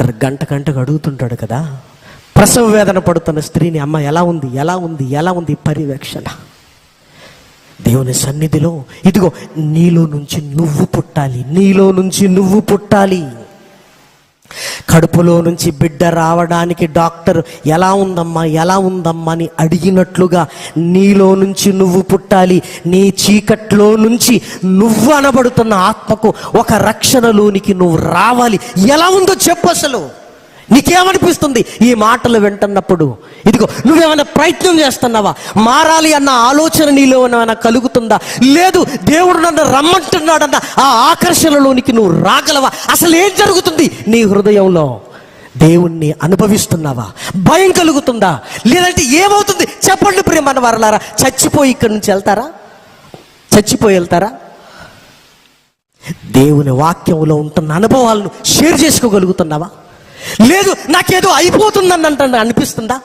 Doctor గంట గంటకు అడుగుతుంటాడు కదా. ప్రసవ వేదన పడుతున్న స్త్రీని అమ్మ ఎలా ఉంది? ఎలా ఉంది? ఎలా ఉంది పర్యవేక్షణ? దేవుని సన్నిధిలో ఇదిగో నీలో నుంచి నువ్వు పుట్టాలి నీలో నుంచి నువ్వు పుట్టాలి. కడుపులో నుంచి బిడ్డ రావడానికి డాక్టర్ ఎలా ఉందమ్మా ఎలా ఉందమ్మా అని అడిగినట్లుగా నీలో నుంచి నువ్వు పుట్టాలి నీ చీకట్లో నుంచి నువ్వు అనబడుతున్న ఆత్మకు ఒక రక్షణలోనికి నువ్వు రావాలి. ఎలా ఉందో చెప్పు అసలు. నీకేమనిపిస్తుంది? ఈ మాటలు వింటున్నప్పుడు. ఇదిగో నువ్వేమైనా ప్రయత్నం చేస్తున్నావా? మారాలి అన్న ఆలోచన నీలో ఏమైనా కలుగుతుందా? లేదు దేవుడు నన్ను రమ్మంటున్నాడన్న ఆ ఆకర్షణలోనికి నువ్వు రాగలవా? అసలు ఏం జరుగుతుంది నీ హృదయంలో? దేవుణ్ణి అనుభవిస్తున్నావా? భయం కలుగుతుందా? లేదంటే ఏమవుతుంది? చెప్పండి ప్రియమన్న వరలారా. చచ్చిపోయి ఇక్కడి నుంచి వెళ్తారా? చచ్చిపోయి వెళ్తారా? దేవుని వాక్యంలో ఉంటున్న అనుభవాలను షేర్ చేసుకోగలుగుతున్నావా? లేదు నాకేదో అయిపోతుందని అంటే అనిపిస్తుందా?